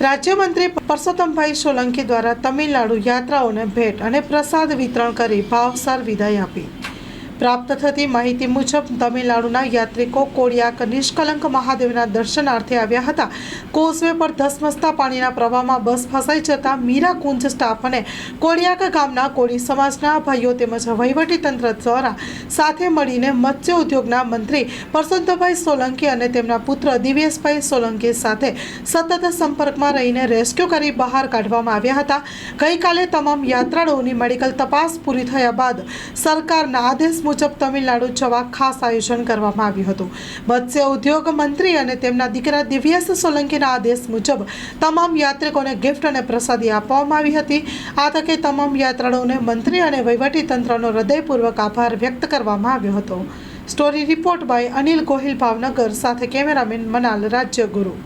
રાજ્યમંત્રી પરસોત્તમભાઈ સોલંકી દ્વારા તમિલનાડુ યાત્રાઓને ભેટ અને પ્રસાદ વિતરણ કરી ભાવસાર વિદાય આપી. પ્રાપ્ત થતી માહિતી મુજબ તમિલનાડુના યાત્રિકો કોડિયાક નિષ્કલંક મહાદેવના દર્શનાર્થે આવ્યા હતા. કોઝવે પર ધસમસતા પાણીના પ્રવાહમાં બસ ફસાઈ જતા મીરા કુંજ સ્ટાફ અને કોડિયાક ગામના કોળી સમાજના ભાઈઓ તેમજ વહીવટીતંત્ર દ્વારા સાથે મળીને મત્સ્ય ઉદ્યોગના મંત્રી પરસોત્તમભાઈ સોલંકી અને તેમના પુત્ર દિવ્યેશભાઈ સોલંકી સાથે સતત સંપર્કમાં રહીને રેસ્ક્યુ કરી બહાર કાઢવામાં આવ્યા હતા. ગઈકાલે તમામ યાત્રાળુઓની મેડિકલ તપાસ પૂરી થયા બાદ સરકારના આદેશ મુજબ તમિલનાડુ જવા ખાસ આયોજન કરવામાં આવ્યું હતું. મત્સ્ય ઉદ્યોગ મંત્રી અને તેમના દીકરા દિવ્યેશ સોલંકીના આદેશ મુજબ તમામ યાત્રિકોને ગિફ્ટ અને પ્રસાદી આપવામાં આવી હતી. આ તકે તમામ યાત્રાળુઓને મંત્રી અને વહીવટીતંત્રનો હૃદયપૂર્વક આભાર વ્યક્ત કરવામાં આવ્યો હતો. Story report by Anil Gohil, Bhavnagar, સાથે કેમેરામેન મનાલ રાજ્યગુરુ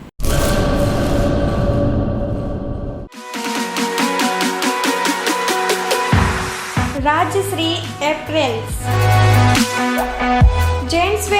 રાજશ્રી એપ્રેલ્સ